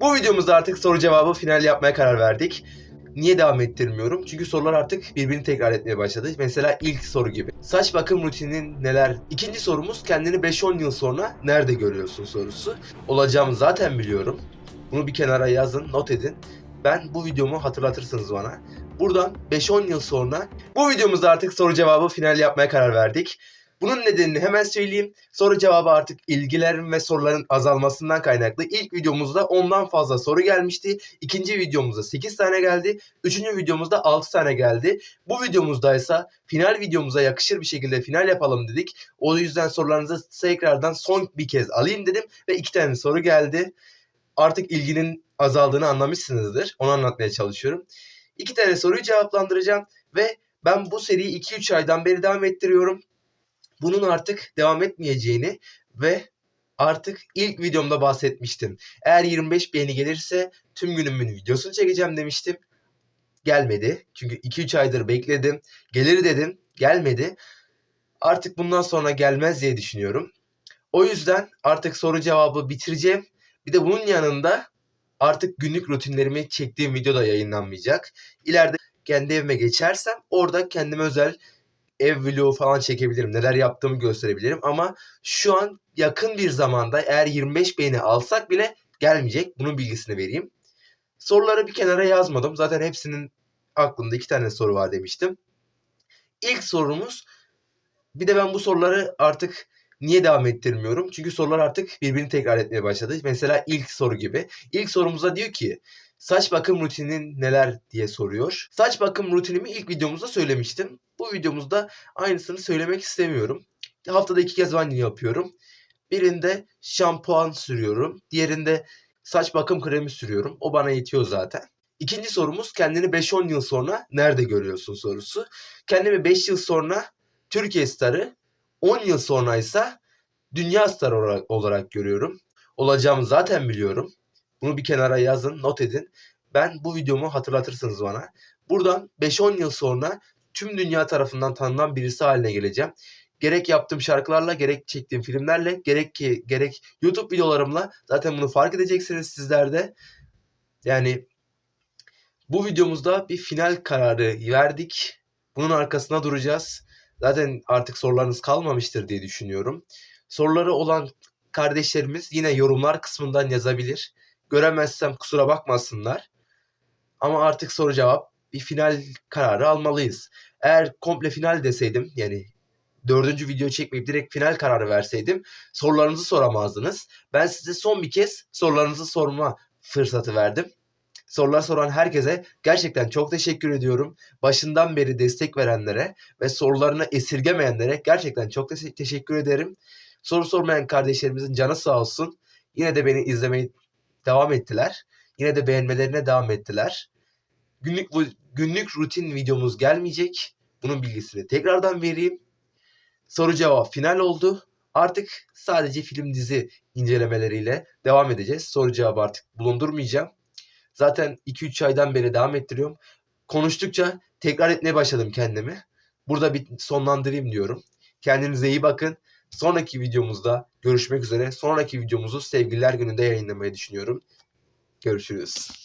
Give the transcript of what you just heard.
Bu videomuzda artık soru cevabı final yapmaya karar verdik. Niye devam ettirmiyorum? Çünkü sorular artık birbirini tekrar etmeye başladı. Mesela ilk soru gibi. Saç bakım rutininin neler? İkinci sorumuz kendini 5-10 yıl sonra nerede görüyorsun sorusu. Olacağımı zaten biliyorum. Bunu bir kenara yazın, not edin. Ben bu videomu hatırlatırsınız bana. Buradan 5-10 yıl sonra bu videomuzda artık soru cevabı final yapmaya karar verdik. Bunun nedenini hemen söyleyeyim. Soru cevabı artık ilgilerin ve soruların azalmasından kaynaklı. İlk videomuzda ondan fazla soru gelmişti. İkinci videomuzda 8 tane geldi. Üçüncü videomuzda 6 tane geldi. Bu videomuzda ise final videomuza yakışır bir şekilde final yapalım dedik. O yüzden sorularınızı tekrardan son bir kez alayım dedim. Ve iki tane soru geldi. Artık ilginin azaldığını anlamışsınızdır. Onu anlatmaya çalışıyorum. İki tane soruyu cevaplandıracağım. Ve ben bu seriyi 2-3 aydan beri devam ettiriyorum bunun artık devam etmeyeceğini ve artık ilk videomda bahsetmiştim. Eğer 25 beğeni gelirse tüm günümün videosunu çekeceğim demiştim. Gelmedi. Çünkü 2-3 aydır bekledim. Gelir dedim. Gelmedi. Artık bundan sonra gelmez diye düşünüyorum. O yüzden artık soru cevabı bitireceğim. Bir de bunun yanında artık günlük rutinlerimi çektiğim video da yayınlanmayacak. İleride kendi evime geçersem orada kendime özel ev vlogu falan çekebilirim. Neler yaptığımı gösterebilirim. Ama şu an yakın bir zamanda eğer 25 beğeni alsak bile gelmeyecek. Bunun bilgisini vereyim. Soruları bir kenara yazmadım. Zaten hepsinin aklımda iki tane soru var demiştim. İlk sorumuz bir de ben bu soruları artık niye devam ettirmiyorum? Çünkü sorular artık birbirini tekrar etmeye başladı. Mesela ilk soru gibi. İlk sorumuzda diyor ki saç bakım rutinin neler diye soruyor. Saç bakım rutinimi ilk videomuzda söylemiştim. Bu videomuzda aynısını söylemek istemiyorum. Haftada iki kez banyo yapıyorum. Birinde şampuan sürüyorum. Diğerinde saç bakım kremi sürüyorum. O bana yetiyor zaten. İkinci sorumuz kendini 5-10 yıl sonra nerede görüyorsun sorusu. Kendimi 5 yıl sonra Türkiye starı, 10 yıl sonra ise dünya starı olarak, olarak görüyorum. Olacağımı zaten biliyorum. Bunu bir kenara yazın, not edin. Ben bu videomu hatırlatırsınız bana. Buradan 5-10 yıl sonra tüm dünya tarafından tanınan birisi haline geleceğim. Gerek yaptığım şarkılarla, gerek çektiğim filmlerle, gerek ki gerek YouTube videolarımla zaten bunu fark edeceksiniz sizler de. Yani bu videomuzda bir final kararı verdik. Bunun arkasına duracağız. Zaten artık sorularınız kalmamıştır diye düşünüyorum. Soruları olan kardeşlerimiz yine yorumlar kısmından yazabilir. Göremezsem kusura bakmasınlar. Ama artık soru cevap bir final kararı almalıyız. Eğer komple final deseydim yani dördüncü video çekmeyip direkt final kararı verseydim sorularınızı soramazdınız. Ben size son bir kez sorularınızı sorma fırsatı verdim. Sorular soran herkese gerçekten çok teşekkür ediyorum. Başından beri destek verenlere ve sorularını esirgemeyenlere gerçekten çok te- teşekkür ederim. Soru sormayan kardeşlerimizin canı sağ olsun. Yine de beni izlemeyi devam ettiler. Yine de beğenmelerine devam ettiler. Günlük günlük rutin videomuz gelmeyecek. Bunun bilgisini tekrardan vereyim. Soru cevap final oldu. Artık sadece film dizi incelemeleriyle devam edeceğiz. Soru cevabı artık bulundurmayacağım. Zaten 2-3 aydan beri devam ettiriyorum. Konuştukça tekrar etmeye başladım kendimi. Burada bir sonlandırayım diyorum. Kendinize iyi bakın. Sonraki videomuzda görüşmek üzere. Sonraki videomuzu sevgililer gününde yayınlamayı düşünüyorum. Görüşürüz.